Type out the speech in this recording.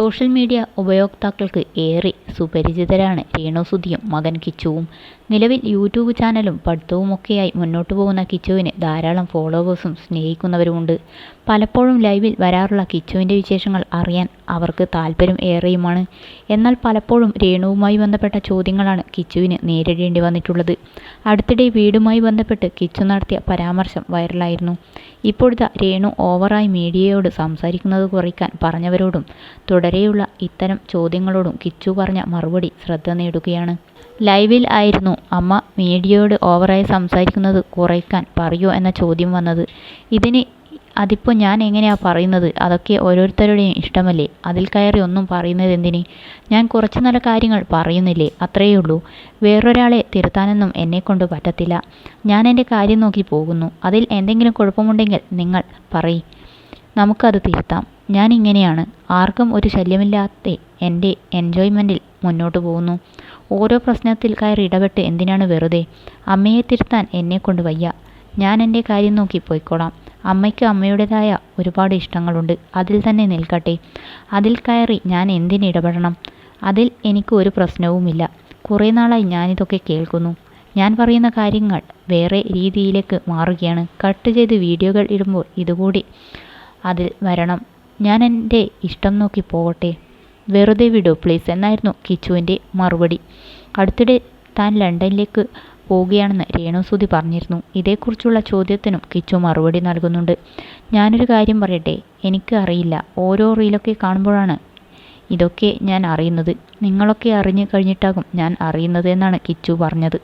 Social media ഉപയോക്താക്കൾക്ക് ഏറെ സുപരിചിതരാണ് രേണു സുധിയും മകൻ കിച്ചുവും. നിലവിൽ യൂട്യൂബ് ചാനലും പഠിത്തവുമൊക്കെയായി മുന്നോട്ടു പോകുന്ന കിച്ചുവിന് ധാരാളം ഫോളോവേഴ്സും സ്നേഹിക്കുന്നവരുമുണ്ട്. പലപ്പോഴും ലൈവിൽ വരാറുള്ള കിച്ചുവിന്റെ വിശേഷങ്ങൾ അറിയാൻ അവർക്ക് താല്പര്യം ഏറെയുമാണ്. എന്നാൽ പലപ്പോഴും രേണുവുമായി ബന്ധപ്പെട്ട ചോദ്യങ്ങളാണ് കിച്ചുവിന് നേരിടേണ്ടി വന്നിട്ടുള്ളത്. അടുത്തിടെ വീടുമായി ബന്ധപ്പെട്ട് കിച്ചു നടത്തിയ പരാമർശം വൈറലായിരുന്നു. ഇപ്പോഴത്തെ രേണു ഓവറായി മീഡിയയോട് സംസാരിക്കുന്നത് കുറയ്ക്കാൻ പറഞ്ഞവരോടും തുടരെയുള്ള ഇത്തരം ചോദ്യങ്ങളോടും കിച്ചു പറഞ്ഞ മറുപടി ശ്രദ്ധ നേടുകയാണ്. ലൈവിൽ ആയിരുന്നു അമ്മ മീഡിയയോട് ഓവറായി സംസാരിക്കുന്നത് കുറയ്ക്കാൻ പറയോ എന്ന ചോദ്യം വന്നത്. ഇതിന് അതിപ്പോൾ ഞാൻ എങ്ങനെയാണ് പറയുന്നത് അതൊക്കെ ഓരോരുത്തരുടെയും ഇഷ്ടമല്ലേ അതിൽ കയറി ഒന്നും പറയുന്നത് എന്തിന് ഞാൻ കുറച്ച് നല്ല കാര്യങ്ങൾ പറയുന്നില്ലേ അത്രയേ ഉള്ളൂ വേറൊരാളെ തിരുത്താനൊന്നും എന്നെക്കൊണ്ട് പറ്റത്തില്ല. ഞാൻ എന്റെ കാര്യം നോക്കി പോകുന്നു. അതിൽ എന്തെങ്കിലും കുഴപ്പമുണ്ടെങ്കിൽ നിങ്ങൾ പറയ് നമുക്കത് തിരുത്താം. ഞാൻ ഇങ്ങനെയാണ്. ആർക്കും ഒരു ശല്യമില്ലാത്ത എന്റെ എൻജോയ്മെന്റിൽ മുന്നോട്ടു പോകുന്നു. ഓരോ പ്രശ്നത്തിൽ കയറി ഇടപെട്ട് എന്തിനാണ് വെറുതെ. അമ്മയെ തിരുത്താൻ എന്നെക്കൊണ്ട് വയ്യ. ഞാൻ എന്റെ കാര്യം നോക്കി പോയിക്കോളാം അമ്മയ്ക്ക് അമ്മയുടേതായ ഒരുപാട് ഇഷ്ടങ്ങളുണ്ട്. അതിൽ തന്നെ നിൽക്കട്ടെ. അതിൽ കയറി ഞാൻ എന്തിന് ഇടപെടണം. അതിൽ എനിക്ക് ഒരു പ്രശ്നവുമില്ല. കുറേ നാളായി ഞാനിതൊക്കെ കേൾക്കുന്നു. ഞാൻ പറയുന്ന കാര്യങ്ങൾ വേറെ രീതിയിലേക്ക് മാറുകയാണ്. കട്ട് ചെയ്ത് വീഡിയോകൾ ഇടുമ്പോൾ ഇതുകൂടി അതിൽ വരണം. ഞാൻ എന്റെ ഇഷ്ടം നോക്കി പോവട്ടെ. വെറുതെ വിടോ പ്ലീസ് എന്നായിരുന്നു കിച്ചുവിന്റെ മറുപടി. അടുത്തിടെ താൻ ലണ്ടനിലേക്ക് പോവുകയാണെന്ന് രേണു സുധി പറഞ്ഞിരുന്നു. ഇതേക്കുറിച്ചുള്ള ചോദ്യത്തിനും കിച്ചു മറുപടി നൽകുന്നുണ്ട്. ഞാനൊരു കാര്യം പറയട്ടെ. എനിക്ക് അറിയില്ല. ഓരോ റീലൊക്കെ കാണുമ്പോഴാണ് ഇതൊക്കെ ഞാൻ അറിയുന്നത്. നിങ്ങളൊക്കെ അറിഞ്ഞു കഴിഞ്ഞിട്ടാകും ഞാൻ അറിയുന്നത് എന്നാണ് കിച്ചു പറഞ്ഞത്.